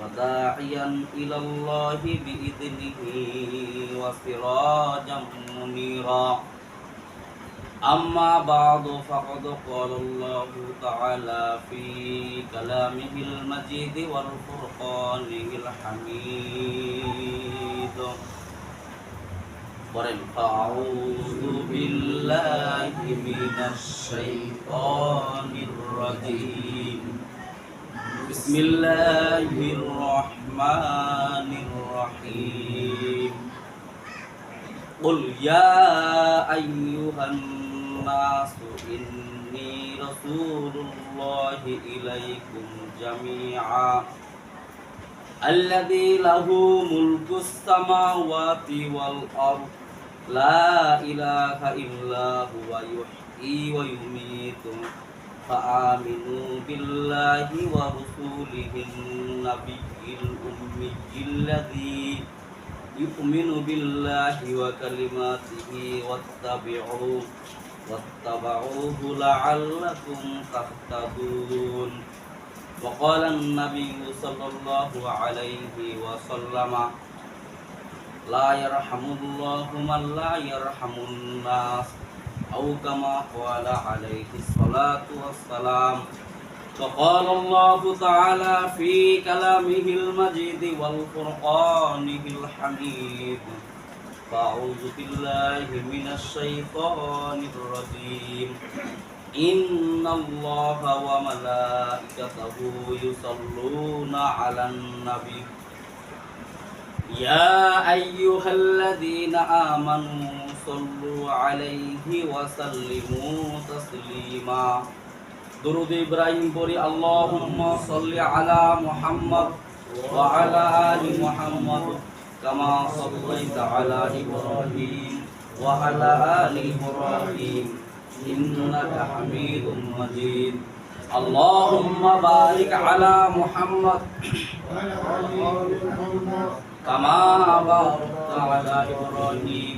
وداعيا إلى الله بإذنه وسراجا منيرا أما بعد فقد قال الله تعالى في كلامه المجيد والفرقان الحميد قرن فأعوذ بالله من الشيطان الرجيم بسم الله الرحمن الرحيم. قل يا أيها الناس إني رسول الله إليكم جميعا. الذي له ملك السماوات والأرض. لا إله إلا هو يحيي ويميت. فآمنوا بالله ورسوله النبي الأمي الذي يؤمن بالله وكلماته واتبعوه واتبعوه لعلكم تهتدون. وقال النبي صلى الله عليه وسلم لا يرحم الله من لا يرحم الناس. أو كما قال عليه الصلاة والسلام وقال الله تعالى في كلامه المجيد والفرقانه الحميد فأعوذ بالله من الشيطان الرجيم إن الله وملائكته يصلون على النبي يا أيها الذين آمنوا صلوا عليه وسلموا تسليما درود إبراهيم بوري اللهم صل على محمد وعلى آل محمد كما صليت على إبراهيم وعلى آل إبراهيم إنك حميد مجيد اللهم بارك على محمد كما باركت على إبراهيم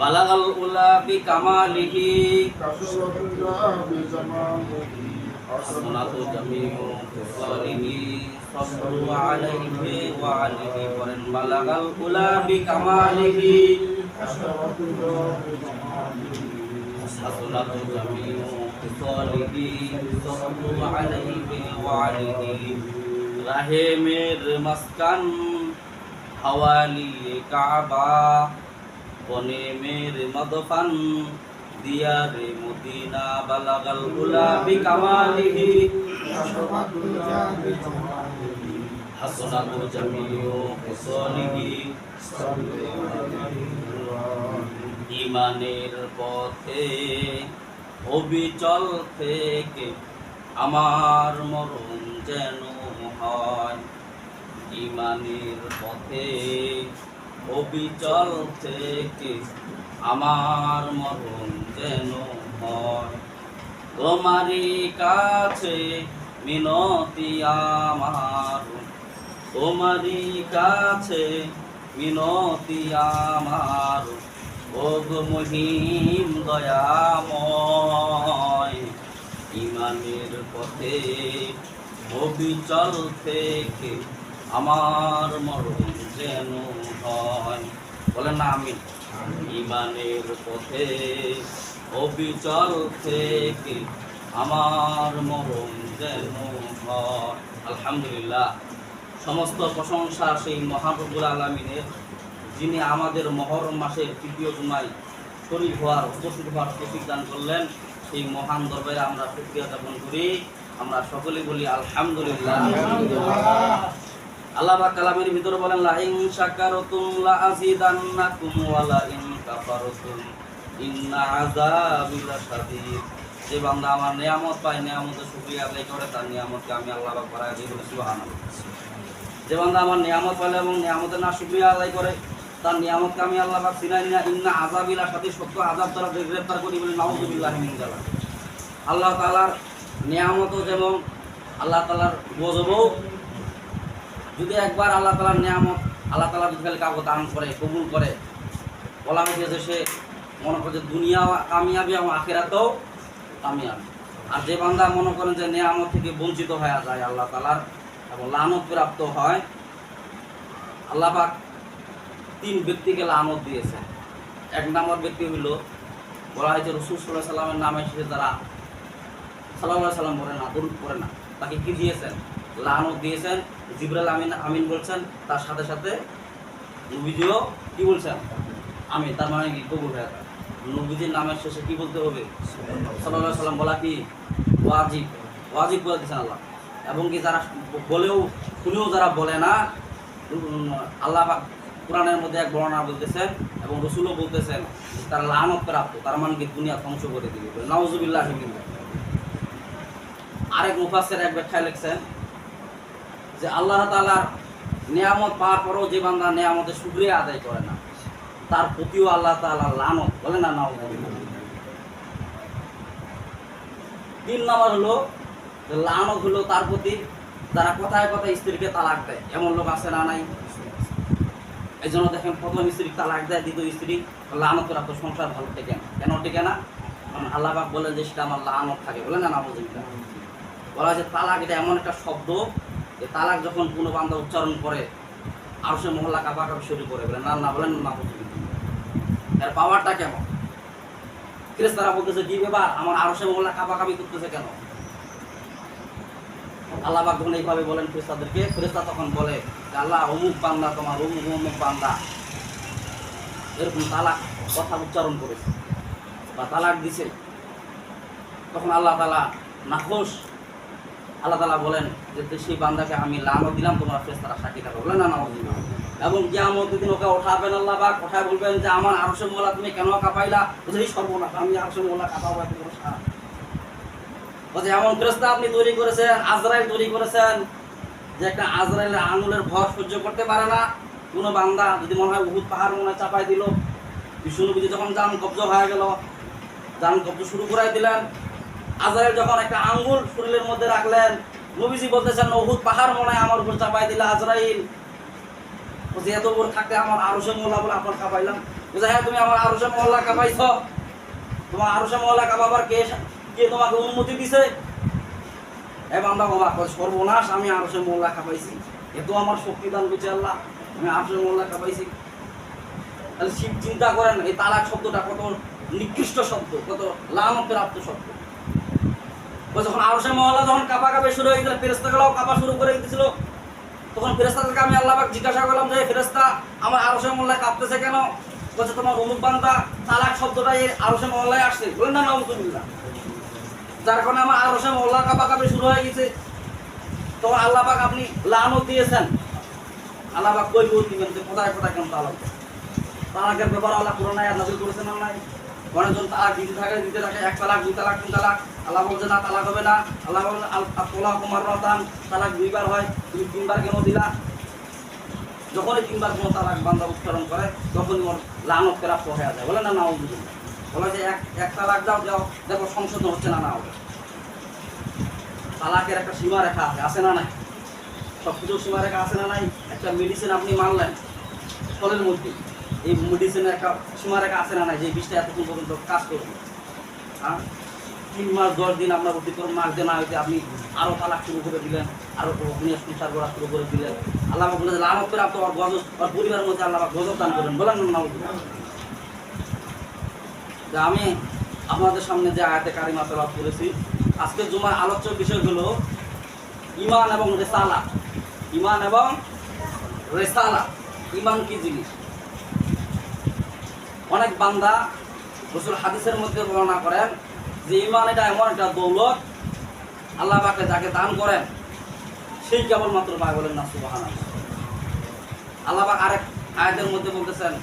بلغ الأولى بكماله كثرت الله بزمانه حسنة جميع خصاله صلوا عليه وعليه وإن بلغ الأولى بكماله كثرت الله بزمانه حسنة جميع خصاله صلوا عليه وعليه رحم المسكن حوالي كعبه বনে মের মদফান দিয়া রে মদিনা বালাগাল গুলাবি কামালিহি হাসনাতু জামিউ হুসনিহি ইমানের পথে অবিচল থেকে আমার মরণ যেন হয়। ইমানের পথে অবিচল থেকে আমার মরণ যেন হয়। তোমারই কাছে মিনতি আমার। তোমারই কাছে মিনতি আমার। ওগ মহিম দয়াময়। ইমানের পথে অবিচল থেকে আমার মরণ যেন হয়। বলেন না আমি ইমানের পথে, অবিচল থেকে আমার মরণ যেন হয়। আলহামদুলিল্লাহ, সমস্ত প্রশংসা সেই মহাপ্রভুর আলমিনের, যিনি আমাদের মহরম মাসের তৃতীয় জুমায় শরীর হওয়ার, উপস্থিত হওয়ার তৌফিক দান করলেন। সেই মহান দরবারে আমরা শুক্রিয়া জ্ঞাপন করি। আমরা সকলে বলি আলহামদুলিল্লাহ। আল্লাহ পাক কালামের ভিতরে বলেন, লা ইন শাকারতুম লা আযিদান্নাকুম ওয়া লা ইন কাফারতুম, ইন্না আযাবি লাশাদীদ। যে বান্দা আমার নিয়ামত পায়, নিয়ামতের শুকরিয়া আদায় করে, তার নিয়ামতকে আমি আল্লাহ পাক বাড়ায় দিই বলে, সুবহানাল্লাহ। যে বান্দা আমার নিয়ামত পাইলে এবং নিয়ামতের না শুকরিয়া আদায় করে, তার নিয়ামতকে আমি আল্লাহ পাক সিনাই না ইন্না আযাবিলা সাথে সত্য আযাব দ্বারা গ্রেফতার করি বলে নাউযুবিল্লাহ মিন জালাল আল্লাহ তাআলার নিয়ামতও যেমন, আল্লাহ তাআলার গজবও যদি একবার আল্লাহ তালার নিয়ামত, আল্লাহ তালা যদি খালি কাউকে দান করে, কবুল করে, বলা হয়েছে সে মনে করে যে দুনিয়া কামিয়াবি এবং আখেরাতেও কামিয়াবি। আর যে বান্দা মনে করেন যে নিয়ামত থেকে বঞ্চিত হয়ে যায় আল্লাহ তালার এবং লানত প্রাপ্ত হয়, আল্লাহ পাক তিন ব্যক্তিকে লানত দিয়েছে এক নম্বর ব্যক্তি হইল, বলা হয়েছে রসুল সাল্লাহ সাল্লামের নামে সে তারা সাল্লাহ সাল্লাম পড়ে না, দরুদ পড়ে না, তাকে কি দিয়েছেন? লানত দিয়েছেন। জিবরাল আমিন আমিন বলছেন, তার সাথে সাথে নবীজিও কি বলছেন? আমি তার মানে কি? কবুল হয়ে নবীজির নামের শেষে কি বলতে হবে? সাল্লাহ সাল্লাম বলা কি? ওয়াজিব। ওয়াজিব করে দিয়েছেন আল্লাহ। এবং কি যারা বলেও, শুনেও যারা বলে না, আল্লাহ কোরআনের মধ্যে এক বর্ণনা বলতেছেন এবং রসুলও বলতেছেন তারা লানত প্রাপ্ত, তার মানে কি দুনিয়া ধ্বংস করে দিবে। নওয়াজুবিল্লাহ আরেক মুফাসের এক ব্যাখ্যায় লিখছেন যে আল্লাহ তাআলার নিয়ামত পাওয়ার পরেও যে বান্দা নিয়ামতের শুকরিয়া আদায় করে না, তার প্রতিও আল্লাহ তাআলা লানত, বলে না নাও তিন নম্বর হলো লানত হলো তার প্রতি, যারা কথায় কথায় স্ত্রীকে তালাক দেয়, এমন লোক আছে না নাই? এই জন্য দেখেন প্রথম স্ত্রী তালাক দেয়, দ্বিতীয় স্ত্রী লানত করে আপনার সংসার ভালো টেকে না। কেন টেকে না? কারণ আল্লাহবাক বলেন যে সেটা আমার লানত থাকে, বলে না নামজিল্লা বলা হয়েছে তালাক এটা এমন একটা শব্দ যে তালাক যখন কোনো বান্ধা উচ্চারণ করে আর সে মহল্লা কাপা কাপি শুরু করে, বলে, না না, বলেন না এর পাওয়ারটা কেমন? খ্রিস্তারা বলতেছে, কি ব্যাপার? আমার আরও সে মহল্লা কাপা কাপি করতেছে কেন? আল্লাহ পাক যখন এইভাবে বলেন খ্রিস্তাদেরকে খ্রিস্তা তখন বলে আল্লাহ, অমুক বান্দা তোমার, অমুক অমুক বান্দা এরকম তালাক, কথা উচ্চারণ করেছে বা তালাক দিছে। তখন আল্লাহ তালা নাখোশ আল্লাহ তালা বলেন যে সেই বান্দাকে আমি লানো দিলাম, তোমরা ফেরেশতারা সাক্ষী থাকো বলেন, না নামাজ দিলাম। এবং কিয়ামত দিন ওকে ওঠাবেন আল্লাহ পাক, ওঠায় বলবেন যে, আমার আরশে মোলা তুমি কেন কাঁপাইলা? এই সর্বনাশ, আমি আরশে মোলা কাঁপাবো, এত বলছে, এমন ফেরেশতা আপনি তৈরি করেছেন, আজরাইল তৈরি করেছেন, যে একটা আজরাইলের আঙুলের ভর সহ্য করতে পারে না। কোনো বান্দা যদি মনে হয় বহুত পাহাড় মনে হয় চাপাই দিল, বিষ্ণুনবীজি যখন যান কব্জ হয়ে গেল যান কব্জ শুরু করাই দিলেন আজরাইল যখন একটা আঙ্গুল শরীরের মধ্যে রাখলেন নবীজি বলতেছেন উহুদ পাহাড় মনে আমার উপর চাপাই দিলে আজরাইল। বলছে এত উপর থাকতে আমার আরশে মোল্লা বলে আপনার কাপাইলাম বলছে হ্যাঁ তুমি আমার আরশে মোল্লা কাপাইছ তোমার আরশে মোল্লা কাপাবার কে কে তোমাকে অনুমতি দিছে? এ বান্দা বাবা কয়, সর্বনাশ আমি আরশে মোল্লা কাপাইছি এ তো আমার শক্তি দান করছে আল্লাহ আমি আরশে মোল্লা কাপাইছি তাহলে শিব চিন্তা করেন এই তালাক শব্দটা কত নিকৃষ্ট শব্দ কত লানত প্রাপ্ত শব্দ। যখন আরশে মহল্লা যখন কাপা কাপে শুরু হয়ে গেল ফেরেস্তাগুলোও কাপা শুরু করে দিয়েছিল। তখন ফেরেস্তাদেরকে আমি আল্লাহবাক জিজ্ঞাসা করলাম যে ফেরেস্তা আমার আরশে মহল্লায় কাঁপতেছে কেন? বলছে, তোমার অমুক বান্দা তালাক শব্দটা এই আরশে মহল্লায় আসছে। বলেন না নাউজুবিল্লাহ যার কারণে আমার আরশে মহল্লা কাপা কাপে শুরু হয়ে গেছে। তখন আল্লাহ পাক আপনি লানত দিয়েছেন। আল্লাহ পাক কই বই দিবেন যে কোথায় কোথায় কেন তালাক? তালাকের ব্যাপার আল্লাহ কোরআন আয়াত নাযিল করেছেন আল্লাহ অনেকজন তালাক দিতে থাকে দিতে থাকে, এক তালাক, দুই তালাক, তিন তালাক। আল্লাহ বলছে, না, তালাক হবে না। আল্লাহ বলছে তোলা কুমার রতান তালাক দুইবার হয়, তুমি তিনবার কেন দিলা? যখনই তিনবার কোনো তালাক বান্দা উচ্চারণ করে, তখনই ওর লানত প্রাপ্ত হয়ে যায়। বলে, না না বলে যে, এক এক তালাক দাও, যাও, দেখো সংশোধন হচ্ছে না না হবে। তালাকের একটা সীমা রেখা আছে আছে না নাই? সব কিছুর সীমা রেখা আছে না নাই? একটা মেডিসিন আপনি মানলেন, ফলের মধ্যে। এই মেডিসিনের একটা সীমা রেখা আছে না নাই যে বিষটা এতক্ষণ পর্যন্ত কাজ করবে? হ্যাঁ? তিন মাস, দশ দিন আপনার অতিক্রম মাস দেনা হয়েছে আপনি আরও তালাক শুরু করে দিলেন, আরও নিয়ে সংসার করা শুরু করে দিলেন। আল্লাহ বলে লানত করে আপনার গজব আর পরিবারের মধ্যে আল্লাহ গজব দান করেন। বলেন না আমি আপনাদের সামনে যে আয়াতে কারিমা তেলাওয়াত করেছি, আজকে জুমার আলোচ্য বিষয় হলো ইমান এবং রেসালা। ইমান এবং রেসালা। ইমান কি জিনিস? অনেক বান্দা রসুল হাদিসের মধ্যে বর্ণনা করেন যে ইমান এটা এমন একটা দৌলত, আল্লাহ পাকে যাকে দান করেন, সেই কেবলমাত্র বলেন না সুবাহান আল্লাহ পাক আরেক আয়াতের মধ্যে বলতেছেন,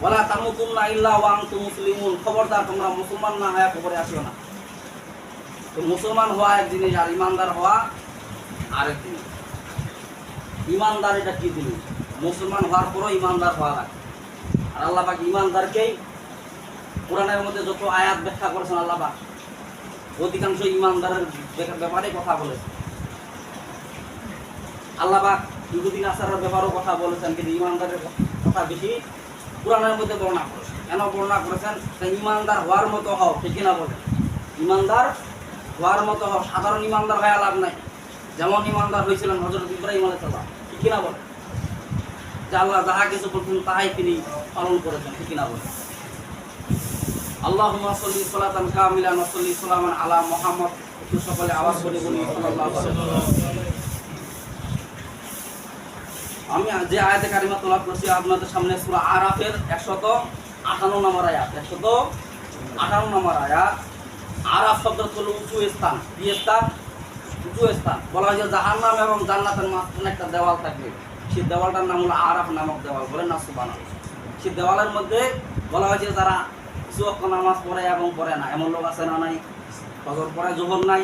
ওয়ালা তামুতুন্না ইল্লা ওয়া আনতুম মুসলিমুন। খবরদার, তোমরা মুসলমান না হয়ে খবরে আসিও না। তো মুসলমান হওয়া এক জিনিস আর ইমানদার হওয়া আরেক জিনিস। ইমানদার এটা কি জিনিস? মুসলমান হওয়ার পরও ইমানদার হওয়া লাগে। আর আল্লাহ পাক ইমানদারকেই কোরআনের মধ্যে যত আয়াত ব্যাখ্যা করেছেন আল্লাহ পাক অধিকাংশ ইমানদারের ব্যাপার- কথা বলেছে আল্লাহ পাক ইহুদিন আসারের ব্যাপারেও কথা বলেছেন, কিন্তু ইমানদারের কথা বেশি কোরআনের মধ্যে বর্ণনা করেছেন। কেন বর্ণনা করেছেন? ইমানদার হওয়ার মতো হও, ঠিক কিনা বলেন? ইমানদার হওয়ার মতো হও, সাধারণ ইমানদার হয়ে লাভ নাই। যেমন ইমানদার হয়েছিলেন হজরত ইব্রাহিম আলাইহিস সালাম, ঠিক কিনা বলেন? যে আল্লাহ যাহা কিছু বলছেন তাহাই তিনি পালন করেছেন, ঠিক কিনা বলেন? আল্লাহুম্মা সাল্লি সালাতান কামিলান ওয়া সাল্লি সালামান আলা মুহাম্মদ সকলে আওয়াজ করে বলি আমি যে আয়াতে কারিমা তোলা করছি, আপনাদের সামনে আরাফের 158 নম্বর আয়াত 158 নম্বর আয়াত। আরাফ শব্দ হলো উঁচু স্থান। কি স্থান? উঁচু স্থান। বলা হয় জাহান্নাম এবং জান্নাতের মাঝখানে একটা দেওয়াল থাকবে। সেই দেওয়ালটার নাম হলো আরাফ নামক দেওয়াল, বলেন না সুবহানাল্লাহ। সেই দেওয়ালের মধ্যে বলা হয়েছে যারা অক্ষ নামাজ পড়ে এবং পড়ে না। এমন লোক আছে না নাই? ফজর পড়ে, জোহর নাই।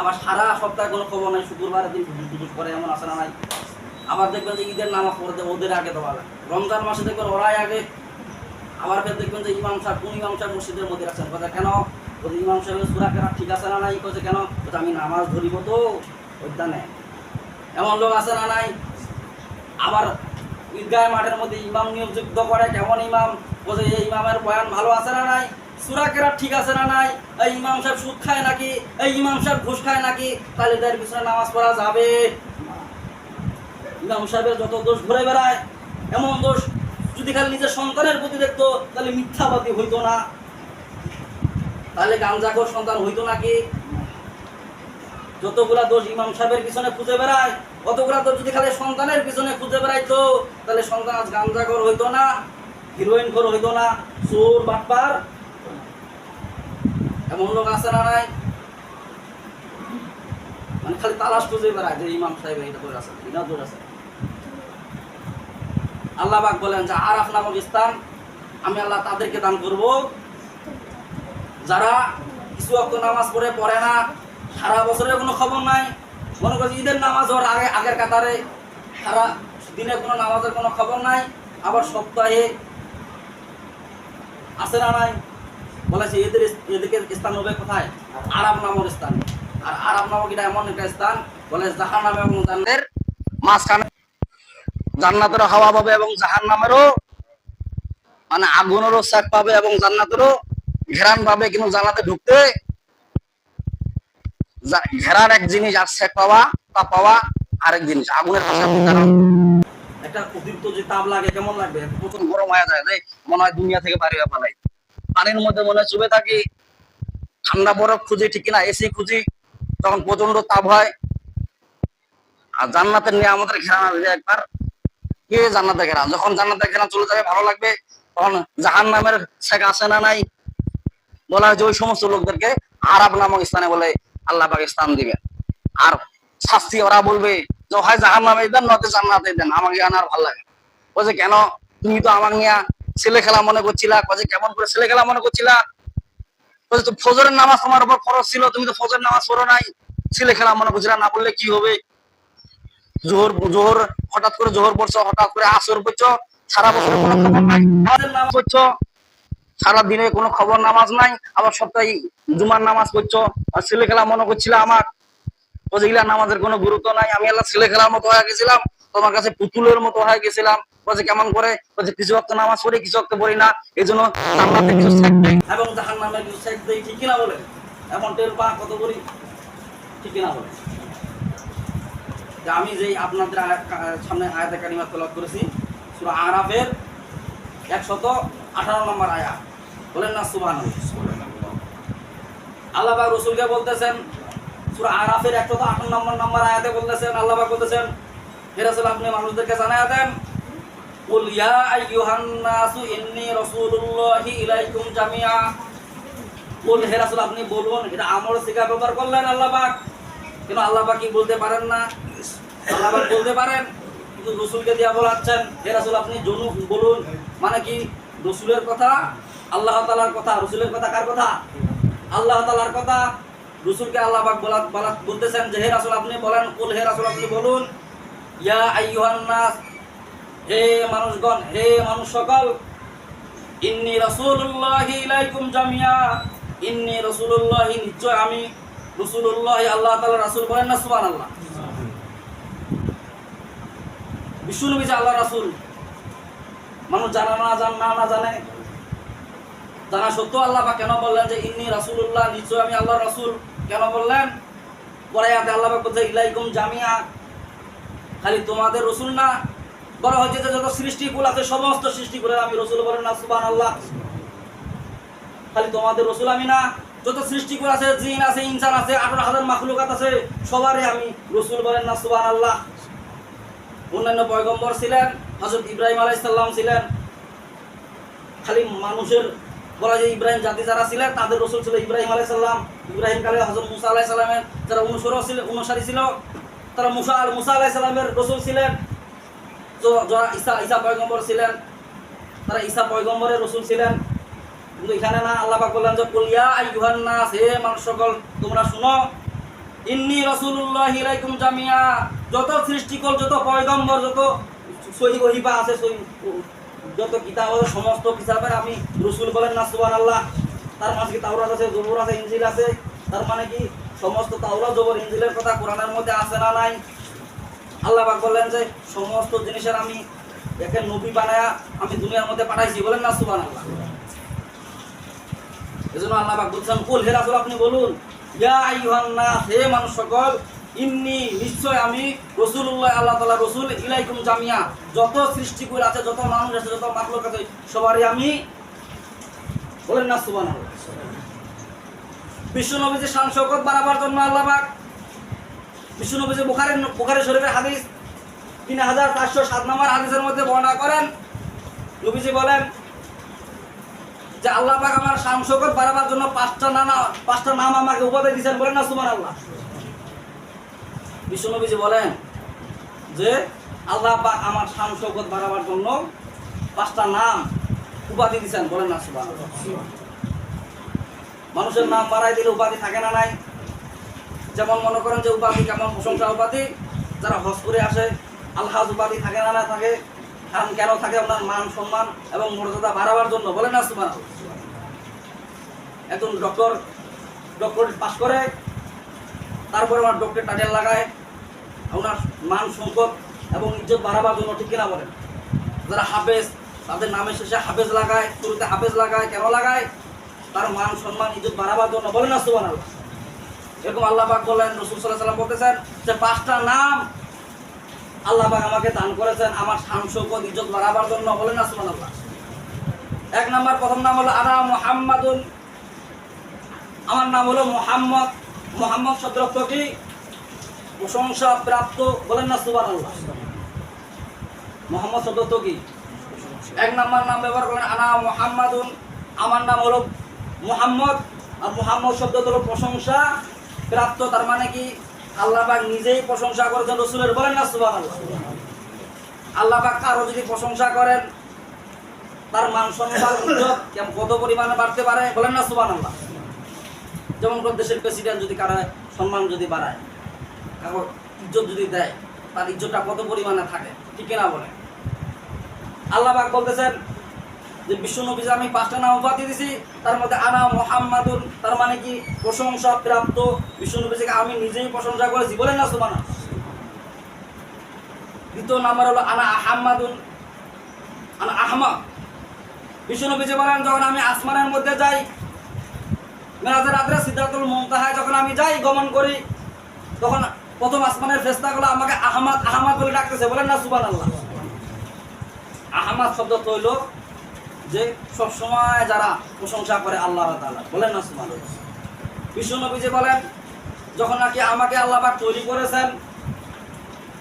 আবার সারা সপ্তাহে কোনো খবর নাই, শুক্রবারের দিন হুজুর করে, এমন আছে না নাই? আবার দেখবেন যে ঈদের নামাজ পড়তে ওদের আগে দেওয়া লাগে রমজান মাসে দেখবেন ওরাই আগে। আবার ফের দেখবেন যে ইমাম সাহেব, কোন ইমাম সাহেব মসজিদের মধ্যে রাখছেন কথা কেন? বলছে ইমাম সাহেবের সুরা কেনা ঠিক আছে না নাই? কছে কেন? আমি নামাজ ধরিব তো উদ্যানে এমন লোক আছে না নাই? আবার ঈদগাহ মাঠের মধ্যে ইমাম নিয়োগযুক্ত করে, কেমন ইমাম? বলছে, এই ইমামের বয়ান ভালো আছে না নাই? সুরা কেরা ঠিক আছে না নাই? এই ইমাম সাহেব সুদ খায় নাকি? এই ইমাম সাহেব ঘুষ খায় নাকি? তাহলে তার পিছনে নামাজ পড়া যাবে। ইমাম সাহেবের যত দোষ ঘুরে বেড়ায়, এমন দোষ যদি খালি নিজের সন্তানের প্রতি দেখতো, তাহলে মিথ্যাবাদী হইতো না। তাহলে গাঞ্জাকর সন্তান হইতো নাকি? যতগুলা দোষ ইমাম সাহেবের পিছনে খুঁজে বেড়ায় অতগুলা দোষ যদি খালি সন্তানের পিছনে খুঁজে বেড়াইতো, তাহলে সন্তান আজ গাঞ্জাকর হইতো না হিরোইন কর হইতো না, চোর, বাটপার। এমন লোক আছে না নাই? মানে খালি তালাশ খুঁজে বেড়ায় যে ইমাম সাহেব এটা করে আছে এটা দোষ আছে। আল্লাহ পাক বলেন যে আরাফ নামক স্থান, আমি আল্লাহ তাদেরকে দান করব। যারা কিছু অক্ত নামাজ পড়ে পড়ে না, সারা বছরের কোনো খবর নাই। মনে করছে ঈদের নামাজ ওর আগে আগের কাতারে তারা দিনে কোনো নামাজের কোনো খবর নাই, আবার সপ্তাহে আছে না নাই? বলেছে, এদের এদেরকে স্থান হবে কোথায়? আরাম নামক স্থান। আর আরাম নামক এটা এমন একটা স্থান, বলে জাহান নাম এবং জান্নাতের মাঝখানে জান্নাতেরও হাওয়া পাবে এবং জাহান নামেরও মানে আগুনেরও শাক পাবে এবং জান্নাতেরও ঘেরান পাবে, কিন্তু জান্নাতে ঢুকতে ঘেরার এক জিনিস আর পাওয়া তা পাওয়া আরেক জিনিস আগুনের কারণ একটা অতিরিক্ত যে তাপ লাগে কেমন লাগবে? প্রচুর গরম হয়ে যায় রে মনে হয় দুনিয়া থেকে বাড়ি পালাই পানির মধ্যে মনে চুবে থাকি ঠান্ডা বরফ খুঁজি ঠিক কিনা এসি খুঁজি তখন প্রচণ্ড তাপ হয়। আর জান্নাতের নিয়ে আমাদের আসবে একবার। কে জান্নাতে ঘেরান যখন জান্নাতে ঘেরান চলে যাবে ভালো লাগবে। তখন জাহান নামের শেখ আসে না নাই? বলা হয় যে ওই সমস্ত লোকদেরকে আরব নামক স্থানে বলে আল্লাহ পাকিস্তান দিবে। আর শাস্তি ওরা বলবে আমাকে আনার ভালো লাগে কেন? তুমি তো নিয়ে ছেলে খেলা মনে কেমন করে ছেলে খেলা মনে ফজরের নামাজ তোমার উপর খরচ ছিল, তুমি তো ফজরের নামাজ পড়ো নাই। ছেলে খেলা মনে করছিলা, না বললে কি হবে? জোহর জোহর, হঠাৎ করে জোহর পড়ছো, হঠাৎ করে আসর পড়ছো, সারা বছর নাই। নামাজ সারা দিনে কোনো খবর নামাজ নাই, আবার সপ্তাহে জুমার নামাজ পড়ছো, আর ছেলে খেলা মনে করছিল আমার। তো যেগুলা নামাজের কোনো গুরুত্ব নাই, আমি আল্লাহ ছেলে খেলার মতো হয়ে গেছিলাম, তোমার কাছে পুতুলের মতো হয়ে গেছিলাম। কেমন করে? কিছু অক্ত নামাজ পড়ি, কিছু অক্ত পড়ি না এই জন্য এবং জাহান নামে কিছু দেয় ঠিক কিনা বলে? এখন টের পা কত করি? ঠিক কিনা বলে। আমি যেই আপনাদের সামনে আয়াতে কারিমা তলব করেছি, সুরা আরাফের একশত আঠারো নম্বর আয়া বলেন না সুবান রসুলকে বলতেছেন, সুরা আরাফের একশত আঠারো নম্বর নম্বর আয়াতে বলতেছেন বলতেছেন, হে রাসূল, আপনি মানুষদেরকে জানায় দেন হে রাসূল, আপনি বলুন, এটা করলেন আল্লাহ কিন্তু আল্লাহ কি বলতে পারেন না? আল্লাহ বলতে পারেন, কিন্তু রসুলকে দিয়া বলাচ্ছেন, হে রাসূল, আপনি জনু, বলুন। মানে কি? রসুলের কথা আল্লাহ তাআলার কথা, রসুলের কথা কার কথা? আল্লাহ তাআলার কথা। রসুলকে আল্লাহ পাক বলা বলা বলতেছেন যে, হে রাসূল, আপনি বলেন, কুল হে রাসূল, আপনি বলুন, ইয়া আইয়ুহান নাস, হে মানুষগণ, হে মানুষ সকল, ইন্নি রাসূলুল্লাহি ইলাইকুম জামিয়া, ইন্নি রাসূলুল্লাহি নিশ্চয় আমি, রাসূলুল্লাহি আল্লাহ তাআলা রাসূল বলেন না, সুবহানাল্লাহ? বিশ্বনবী যে আল্লাহ রাসূল, মানুষ জানা না, জান না না জানে? জানা সত্য আল্লাহ পাক কেন বললেন যে ইন্নি রাসূলুল্লাহ নিশ্চয় আমি আল্লাহ রাসূল। কেন বললেন? পরে আয়াতে আল্লাহ বলছে, ইলাইকুম জামিয়া খালি তোমাদের রসুল না বড় হচ্ছে যে যত সৃষ্টিকুল আছে, সমস্ত সৃষ্টিকুলের আমি রসুল বলেন না সুবান আল্লাহ খালি তোমাদের রসুল আমি না, যত সৃষ্টিকুল আছে, জিন আছে, ইনসান আছে, আঠারো হাজার মাখলুকাত আছে সবারই আমি রসুল বলেন না সুবান আল্লাহ অন্যান্য পয়গম্বর ছিলেন হজরত ইব্রাহিম আলাইসাল্লাম ছিলেন। খালি মানুষের বলা যায় ইব্রাহিম জাতি যারা ছিলেন তাদের রসুল ছিল ইব্রাহিম আলাইসাল্লাম ইব্রাহিম কালে হজরত মুসা আলাইসাল্লামের যারা অনুসরণ ছিল, অনুসারী ছিল, তারা মুসা আর মুসা আলাইসাল্লামের রসুল ছিলেন যারা ঈসা ঈসা পয়গম্বর ছিলেন, তারা ঈসা পয়গম্বরের রসুল ছিলেন। কিন্তু এখানে না আল্লাহ পাক বললেন যে কুলিয়া আইয়ুহান নাস, হে মানুষ সকল, তোমরা শুনো, ইন্নি রাসূলুল্লাহ ইলাইকুম জামিয়া যত সৃষ্টিকল, যত পয়গম্বর, যত সহি গহিবা আছে, সহি যত কিতাব আছে, সমস্ত কিতাবের আমি রসুল বলেন না, সুবহানাল্লাহ। তার মাঝে কি তাওরাত আছে জবুর আছে, ইনজিল আছে? তার মানে কি সমস্ত তাওরাত জবর ইনজিলের কথা কোরআনের মধ্যে আছে না নাই? আল্লাহ পাক বললেন যে, সমস্ত জিনিসের আমি একে নবী বানায়া আমি দুনিয়ার মধ্যে পাঠাইছি, বলেন না, সুবহানাল্লাহ। এজন্য আল্লাহ পাক বলছেন, কুল, হে রাসূল, আপনি বলুন, ইয়া আইয়ুহান নাস, হে মানুষ সকল ইন্নি নিশ্চয় আমি রাসূলুল্লাহ, আল্লাহ তাআলা রাসূল, ইলাইকুম জামিয়া। যত সৃষ্টিকুল আছে, যত মানুষ আছে, যত মাখলুক আছে, সবারই আমি বলেন না সুবহানাল্লাহ। বিশ্ব নবীজি শান শৌকত বাড়াবার জন্য আল্লাহ পাক বিশ্ব নবীজি বুখারী বুখারী শরীফের হাদিস তিন হাজার চারশো সাত নম্বর হাদিসের মধ্যে বর্ণনা করেন। নবীজি বলেন যে আল্লাহ আমার শান শৌকত বাড়াবার জন্য পাঁচটা নানা, পাঁচটা নাম আমাকে উপাধি দিয়েছেন, বলেন না সুমান আল্লাহ বিশ্বনবীজি বলেন যে আল্লাহ পাক আমার শান শৌকত বাড়াবার জন্য পাঁচটা নাম উপাধি দিয়েছেন বলেন না সুবান মানুষের নাম বাড়াই দিলে উপাধি থাকে না নাই? যেমন মনে করেন যে উপাধি কেমন, প্রশংসা উপাধি, যারা হজ করে আসে, আলহাজ উপাধি থাকে না না থাকে কারণ কেন থাকে আপনার মান সম্মান এবং মর্যাদা বাড়াবার জন্য, বলেন না সুমান একজন ডক্টর ডক্টরেট পাস করে, তারপরে আমার ডক্টর টাইটেল লাগায় ওনার মান, সম্পদ এবং ইজ্জত বাড়াবার জন্য ঠিক কিনা বলেন? যারা হাফেজ, তাদের নামের শেষে হাফেজ লাগায়, শুরুতে হাফেজ লাগায়, কেন লাগায়? তার মান, সম্মান, ইজ্জত বাড়াবার জন্য বলেন না সুবান এরকম আল্লাহ পাক বললেন, রসুল সাল্লাহ সাল্লাম বলতেছেন যে, পাঁচটা নাম আল্লাহ পাক আমাকে দান করেছেন আমার শান শৌকত ইজ্জত বাড়াবার জন্য বলেন না সুবান আল্লাহ এক নাম্বার, প্রথম নাম হলো আনা মোহাম্মদুন। আমার নাম হলো মোহাম্মদ। মোহাম্মদ শব্দ কি? প্রশংসা প্রাপ্ত বলেন না সুবান মোহাম্মদ শব্দ কি? এক নাম্বার নাম ব্যবহার করেন আনা মোহাম্মদুন। আমার নাম হলো মোহাম্মদ। আর মোহাম্মদ শব্দ হলো প্রশংসা প্রাপ্ত, তার মানে কি? আল্লাহ পাক নিজেই প্রশংসা করেছেন রসুলের, বলেন না সুবান আল্লাহ আল্লাহ কারও যদি প্রশংসা করেন, তার মান সম্মান কত পরিমাণে বাড়তে পারে, বলেন না সুবান আল্লাহ যেমন দেশের প্রেসিডেন্ট যদি কারও সম্মান যদি বাড়ায়। কারও ইজ্জত যদি দেয়, তার ইজ্জতটা কত পরিমাণে থাকে? ঠিক না বলে আল্লাহ পাক বলতেছেন যে, বিশ্ব নবীজ আমি পাঁচটা নাম উপাধি দিছি, তার মধ্যে আনা মোহাম্মাদুন, তার মানে কি? প্রশংসা প্রাপ্ত বিশ্ব নবীজিকে আমি নিজেই প্রশংসা করেছি। বলেন না সুবানা দ্বিতীয় নাম্বার হলো আনা আহাম্মাদুন, আনা আহমদ বিশ্ব নবীজি বলেন, যখন আমি আসমানের মধ্যে যাই, মেরাজের রাত্রে সিদ্ধার্থুল মুমতাহায় যখন আমি যাই, গমন করি, তখন প্রথম আসমানের ফেস্তাগুলো আমাকে আহমাদ আহমাদ বলে ডাকতেছে। বলেন না সুবান আল্লাহ আহমাদ শব্দ তৈল যে সব সময় যারা প্রশংসা করে আল্লাহ বলেন না সুবান বিশ্ব নবী যে বলেন, যখন নাকি আমাকে আল্লাহবাক তৈরি করেছেন,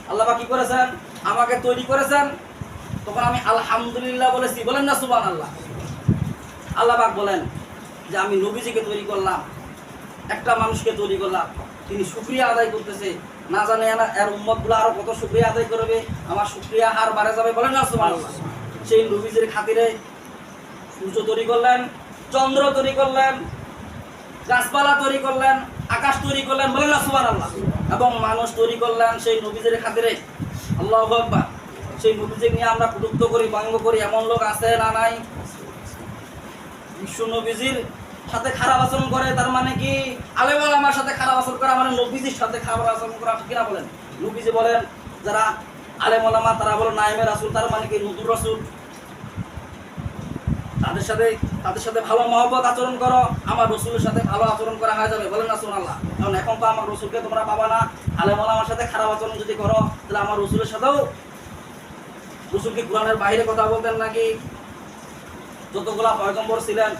আল্লাহ কি করেছেন? আমাকে তৈরি করেছেন, তখন আমি আলহামদুলিল্লাহ বলেছি। বলেন না সুবান আল্লাহ আল্লাহ পাক বলেন যে আমি নবীজিকে তৈরি করলাম, একটা মানুষকে তৈরি করলাম। তিনি সুক্রিয়া আদায় করতেছে। না জানে এর উম্মতগুলো আরও কত সুক্রিয়া আদায় করবে। আমার সুক্রিয়া হার বাড়ে যাবে বলেন না সেই নবীজির খাতিরে সূর্য তৈরি করলেন, চন্দ্র তৈরি করলেন, গাছপালা তৈরি করলেন, আকাশ তৈরি করলেন বলেন না, সুবহানাল্লাহ। এবং মানুষ তৈরি করলেন সেই নবীজির খাতিরে। আল্লাহু আকবার। সেই নবীজিকে নিয়ে আমরা কটুক্ত করি ব্যঙ্গ করি, এমন লোক আছে না নাই? বিশ্ব নবীজির সাথে খারাপ আচরণ করে, তার মানে কি? আলেম আমার সাথে খারাপ আচরণ করা মানে নবীজির সাথে খারাপ আচরণ করা কিনা বলেন? নবীজি বলেন, যারা আলেম তারা বলেন নাইমে রাসুল, তার মানে কি নতুন রাসুল? তাদের সাথে তাদের সাথে ভালো মহব্বত আচরণ করো, আমার রসুলের সাথে ভালো আচরণ করা হয়ে যাবে, বলেন না আল্লাহ কারণ এখন তো আমার রসুলকে তোমরা পাবা না। আলেম ওলামার সাথে খারাপ আচরণ যদি করো, তাহলে আমার রসুলের সাথেও রসুল কি কোরআনের বাইরে কথা বলতেন নাকি? যতগুলা পয়গম্বর ছিলেন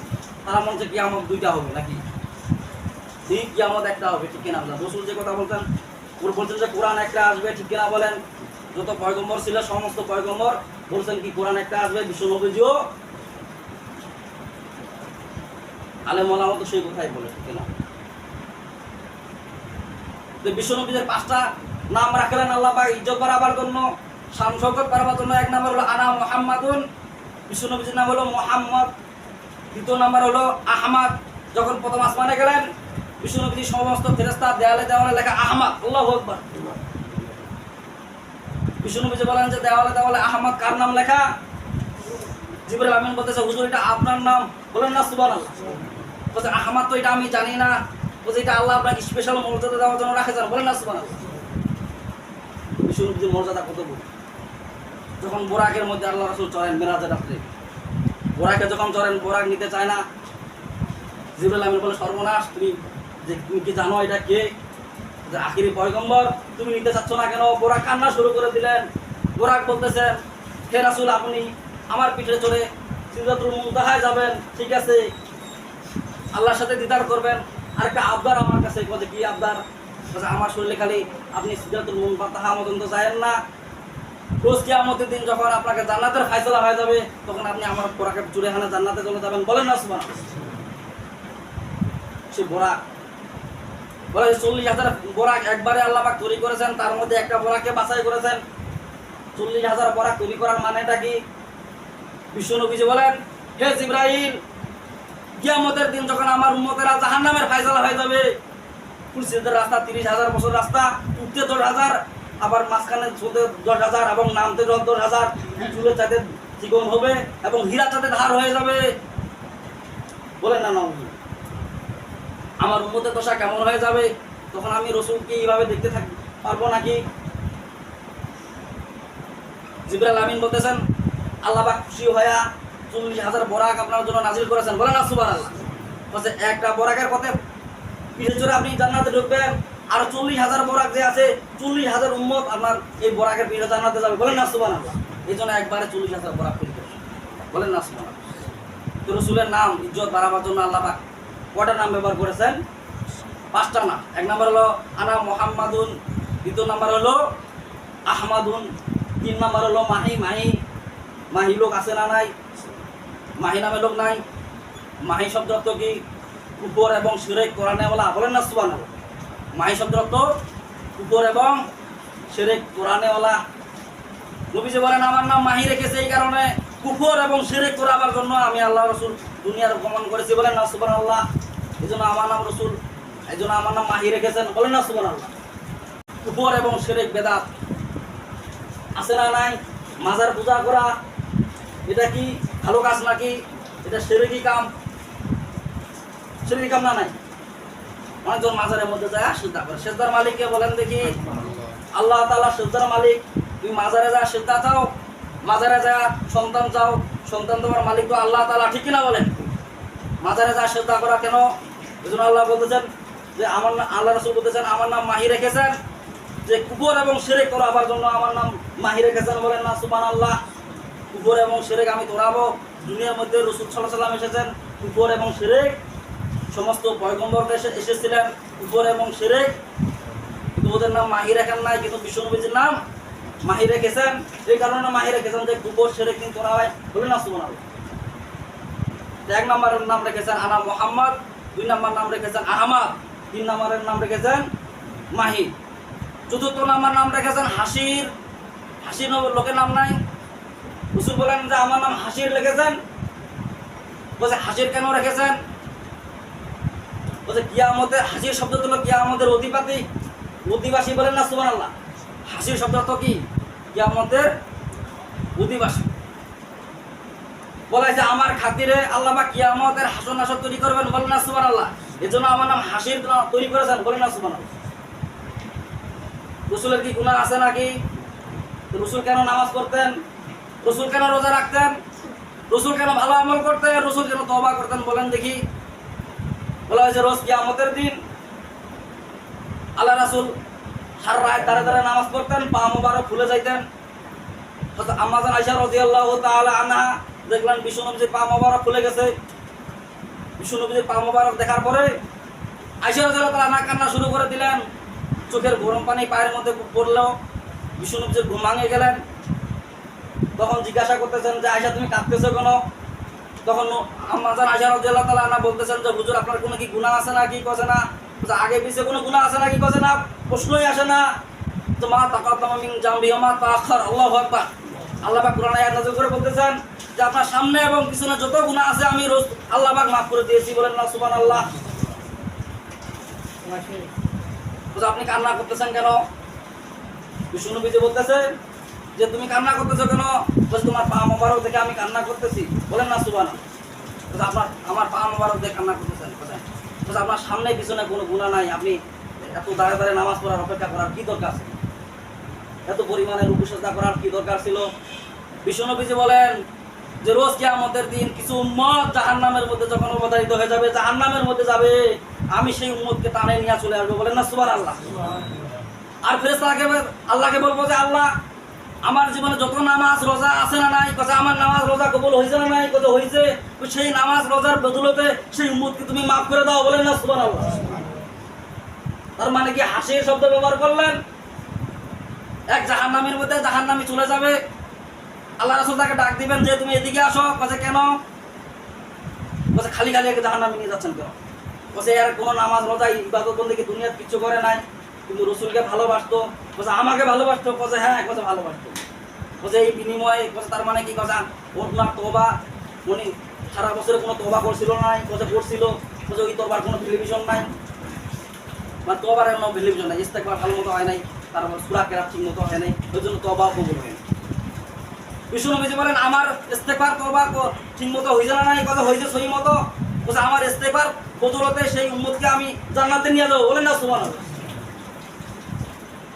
তারা মনে হচ্ছে কিয়ামত দুইটা হবে নাকি? দুই কিয়ামত একটা হবে, ঠিক কিনা বলেন রসুল যে কথা বলতেন, ওর বলছেন যে কোরআন একটা আসবে, ঠিক কিনা বলেন। যত পয়গম্বর ছিল, সমস্ত পয়গম্বর বলছেন কি কোরআন একটা আসবে, বিশ্ব নবীজিও? আলেম ওলামা তো সেই কথাই বলে, ঠিক কিনা? তো বিশ্ব নবীদের পাঁচটা নাম রাখলেন আল্লাহ পাক, ইজ্জত বাড়াবার জন্য শৌকত বাড়াবার জন্য। এক নাম্বার হলো আনা মোহাম্মাদুন, বিশ্ব নবীজির নাম হলো মোহাম্মদ। দ্বিতীয় নাম্বার হলো আহমাদ, যখন প্রথম আসমানে গেলেন বিশ্ব নবীজি সমস্ত ফেরেস্তা দেওয়ালে দেওয়ালে লেখা আহমাদ, আল্লাহ আকবার। বিশ্ব নবীজি বলেন যে দেওয়ালে দেওয়ালে আহমদ কার নাম লেখা? জিবরুল আমিন বলতেছে, হুজুর, এটা আপনার নাম। বলেন না, সুবহানাল্লাহ। বলছে, আহমদ তো এটা আমি জানি না। বলছে, এটা আল্লাহ আপনাকে স্পেশাল মর্যাদা দেওয়ার জন্য রাখে যান বলেন না, সুবহানাল্লাহ। বিশ্ব নবীজির মর্যাদা কত বড়? যখন বোরাকের মধ্যে আল্লাহ রাসূল চলেন, মেরাজের রাত্রে। বোরাকে যখন চলেন বোরাক নিতে চায় না, জিবরুল আমিন বলে, সর্বনাশ, তুমি যে, তুমি কি জানো এটা কে? যে, আখিরি পয়গম্বর, তুমি নিতে চাচ্ছ না কেন? বোরাক কান্না শুরু করে দিলেন। বোরাক বলতেছেন হে রাসূল, আপনি আমার পিঠে চড়ে সিদ্ধাতুল মুনতাহায় যাবেন, ঠিক আছে? আল্লাহর সাথে দিদার করবেন। আরেকটা আবদার আমার কাছে বলছে কি আবদার? আমার শরীরে খালি আপনি সিদ্ধাতুল মুনতাহা মতন তো যায়েন না রোজ কিয়ামতের দিন যখন আপনাকে জান্নাতের ফায়সালা হয়ে যাবে, তখন আপনি আমার বোরাকে জুড়ে হানা জান্নাতে চলে যাবেন। বলেন না সুবহান সে বোরাক। বলে, চল্লিশ হাজার বোরাক একবারে আল্লাহ পাক তৈরি করেছেন, তার মধ্যে একটা বোরাককে বাছাই করেছেন। চল্লিশ হাজার বোরাক তৈরি করার মানেটা কি? বিশ্ব নবীজি বলেন, হে জিব্রাহিম কিয়ামতের দিন যখন আমার উম্মতেরা জাহান্নামের ফায়সালা হয়ে যাবে রাস্তা তিরিশ হাজার বছর রাস্তা, উঠতে দশ হাজার আবার মাঝখানে চলতে দশ হাজার এবং নামতে দশ হাজার। চুলে চাঁদে চিকন হবে এবং হীরা চাঁদে ধার হয়ে যাবে। বলেন না নাম আমার উন্মতের দশা কেমন হয়ে যাবে? তখন আমি রসুলকে এইভাবে দেখতে থাক পারব নাকি? জিবরাল আমিন বলতেছেন, আল্লাহ পাক খুশি হইয়া চল্লিশ হাজার বরাক আপনার জন্য নাজিল করেছেন। বলেন না সুবান আল্লাহ বলছে, একটা বরাকের পথে চড়ে আপনি জান্নাতে ঢুকবেন। আর চল্লিশ হাজার বরাক যে আছে, চল্লিশ হাজার উম্মত আপনার এই বরাকের পিঠে জান্নাতে যাবে। বলেন না সুবান আল্লাহ এই জন্য একবারে চল্লিশ হাজার বরাক করেছেন বলেন না সুবান তো রসুলের নাম, ইজ্জত বাড়াবার জন্য আল্লাহ পাক কয়টা নাম ব্যবহার করেছেন? পাঁচটা নাম। এক নম্বর হলো, আনা মোহাম্মাদুন। দ্বিতীয় নাম্বার হলো, আহমাদুন। তিন নাম্বার হলো, মাহি মাহি। মাহি লোক আছে না নাই? মাহি নামে লোক নাই? মাহি শব্দ কি? উপর এবং সিরেক কোরআনেওয়ালা বলেন না সুবান মাহি শব্দ উপর এবং সিরেক কোরআনেওয়ালা। নবীজি বলেন, আমার নাম মাহি রেখেছে এই কারণে কুফর এবং শিরিক করাবার জন্য আমি আল্লাহ রসুল দুনিয়ার গমন করেছি। বলেন, না সুবান আল্লাহ এই জন্য আমার নাম রসুল, এই জন্য আমার নাম মাহি রেখেছেন। বলেন, না সুবান আল্লাহ কুফর এবং শিরিক বেদাত আছে না নাই? মাজার পূজা করা, এটা কি ভালো কাজ নাকি? এটা সেরেকি কাম? সেরেকি কাম না নাই? অনেকজন মাজারের মধ্যে যায়, সিদ্ধা করে। সেজদার মালিককে বলেন দেখি, আল্লাহ তালা সেজদার মালিক, তুমি মাজারে যা, সিদ্ধা চাও, মাজারে যা, সন্তান চাও, সন্তান তোমার মালিক তো আল্লাহ তালা ঠিক কিনা বলেন? মাজারে যা শ্রদ্ধা করা কেন? এই আল্লাহ বলতেছেন যে, আমার নাম আল্লাহ রসুল বলতেছেন, আমার নাম মাহি রেখেছেন, যে কুকুর এবং সেরেক করাবার জন্য আমার নাম মাহি রেখেছেন বলেন না সুবান আল্লাহ কুকুর এবং সেরেক আমি তোরাবো। দুনিয়ার মধ্যে রসুল সাল্লাহ সাল্লাম এসেছেন কুকুর এবং সেরেক সমস্ত পয়গম্বরকে এসে এসেছিলেন কুকুর এবং সেরেক কিন্তু ওদের নাম মাহি রেখেন নাই, কিন্তু বিশ্বনবীজির নাম মাহি রেখেছেন। এই কারণে মাহি রেখেছেন যে কুকুর সেরেক কিন্তু ওরা হয় বলেন না সুবান এক নম্বরের নাম রেখেছেন আনা মোহাম্মদ, দুই নম্বর নাম রেখেছেন আহমাদ, তিন নম্বরের নাম রেখেছেন মাহি চতুর্থ নম্বর নাম রেখেছেন হাসির হাসির নব- লোকের নাম নাই। রসুল বলেন যে, আমার নাম হাসির লিখেছেন? বলছে হাসির কেন রেখেছেন? বলছে, কিয়ামতের হাসির শব্দ হলো কিয়ামতের অধিপাতি। অধিবাসী বলেন না সুবান আল্লাহ হাসির শব্দ তো কি? কিয়ামতের অধিবাসী। বলে যে আমার খাতিরে আল্লাহ বা কিয়ামতের হাসন নাসর তৈরি করবেন। বলেন না সুবান আল্লাহ এই জন্য আমার নাম হাসির তৈরি করেছেন। বলেন না সুবান আল্লাহ রসুলের কি গুণা আছে নাকি? রসুল কেন নামাজ পড়তেন? রসুল কেন রোজা রাখতেন? রসুল কেন ভালো আমল করতেন? রসুল কেন তবা করতেন? বলেন দেখি। বলা হয়েছে, রোজ কিয়ামতের দিন আল্লাহ রাসুল সার রায় দাঁড়ে দাঁড়ে নামাজ পড়তেন, পা মোবারক খুলে যাইতেন। আমাজান আইসা রাদিয়াল্লাহু তাআলা আনহা দেখলেন বিশ্বনবীজির পা মোবারক খুলে গেছে। বিশ্বনবীজির পা মোবারক দেখার পরে আইসা রাদিয়াল্লাহু তাআলা আনহা কান্না শুরু করে দিলেন। চোখের গরম পানি পায়ের মধ্যে পড়ল। বিশ্বনবীজির ঘুম ভাঙে গেলেন। তখন জিজ্ঞাসা করতেছেন যে আয়সা তুমি কাঁদতেছো কেন? তখন আমাজান আয়সা রাদিয়াল্লাহু তাআলা আনহা বলতেছেন যে, হুজুর, আপনার কোনো কি গুনাহ আছে না, কি কছে না? আগে পিছে কোনো গুনাহ আছে না, কি কছে না? প্রশ্নই আসে না। তো মা মিন জামবি মা তাআখার আল্লাহু আকবার। আল্লাহ পাক কোরআনে আয়াত করে বলতেছেন যে, আপনার সামনে এবং পিছনে যত গুনাহ আছে, আমি রোজ আল্লাহ মাফ করে দিয়েছি। বলেন না, সুবহানাল্লাহ। আপনি কান্না করতেছেন কেন? বিষ্ণুনবীজি বলতেছে যে তুমি কান্না করতেছো কেন? বলছে তোমার পা মোবারক দেখে আমি কান্না করতেছি। বলেন না সুবান আপনার আমার পা মোবারক দেখে কান্না করতেছেন বলছে, আপনার সামনে পিছনে কোনো গুণা নাই। আপনি এত দাঁড়ে দাঁড়ে নামাজ পড়ার অপেক্ষা করার কি দরকার ছিল এত পরিমাণে রূপসজ্জা করার কি দরকার ছিল? বিষ্ণুনবীজি বলেন যে রোজ কিয়ামতের দিন কিছু উম্মত জাহান্নামের মধ্যে যখন অবতারিত হয়ে যাবে জাহান্নামের মধ্যে যাবে আমি সেই উম্মতকে টানে নিয়ে চলে আসব। বলেন না সুবান আল্লাহ আর ফেরেস্তাকে আল্লাহকে বলব যে আল্লাহ আমার জীবনে যত নামাজ, রোজা আছে না নাই কথা আমার নামাজ, রোজা কবুল হয়েছে না নাই কত হয়েছে সেই নামাজ, রোজার বদলতে সেই উম্মতকে তুমি মাফ করে দাও বলেন না সুবান তার মানে কি হাসির শব্দ ব্যবহার করলেন? এক জাহান্নামের মধ্যে জাহান জাহান্নামি চলে যাবে। আল্লাহ রাসুল তাকে ডাক দিবেন যে, তুমি এদিকে আসো। কাছে কেন? বলছে খালি খালি একে জাহান্নামে নিয়ে যাচ্ছেন কেন? বলছে এর কোনো নামাজ, রোজা, ইবাদত বন্দী দুনিয়ার কিছু করে নাই। কিন্তু রসুলকে ভালোবাসতো। বলছে আমাকে ভালোবাসতো? বলছে হ্যাঁ বলছে ভালোবাসতো। বলছে এই বিনিময়ে বলছে তার মানে কি কথা? ওর না তোবা উনি সারা বছরে কোনো তোবা করছিল নাই বলছে করছিল বলছে ওই তোবার কোনো টেলিভিশন নাই। বা তোবার কোনো টেলিভিশন নাই। ইস্তেকবার ভালো মতো হয় নাই। তারপর সুরা কেরাত ঠিক মতো হয় নাই। ওই জন্য তোবাও কবুল হয় বিষ্ণু নবীজি বলেন, আমার ইস্তেকবার তোবা ঠিক মতো হয়েছে না নাই? কথা হয়েছে সহি মতো? বলছে, আমার ইস্তেকবার বদলতে সেই উম্মতকে আমি জান্নাতে নিয়ে যাব। বলেন না সুমান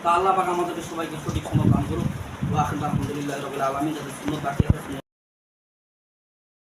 তা আল্লাহ পাক আমাদেরকে সবাইকে সঠিক সময় দান করুক। ওয়া আখির আলহামদুলিল্লাহ রবিল আলমী যাদের সুন্দর বাকি আছে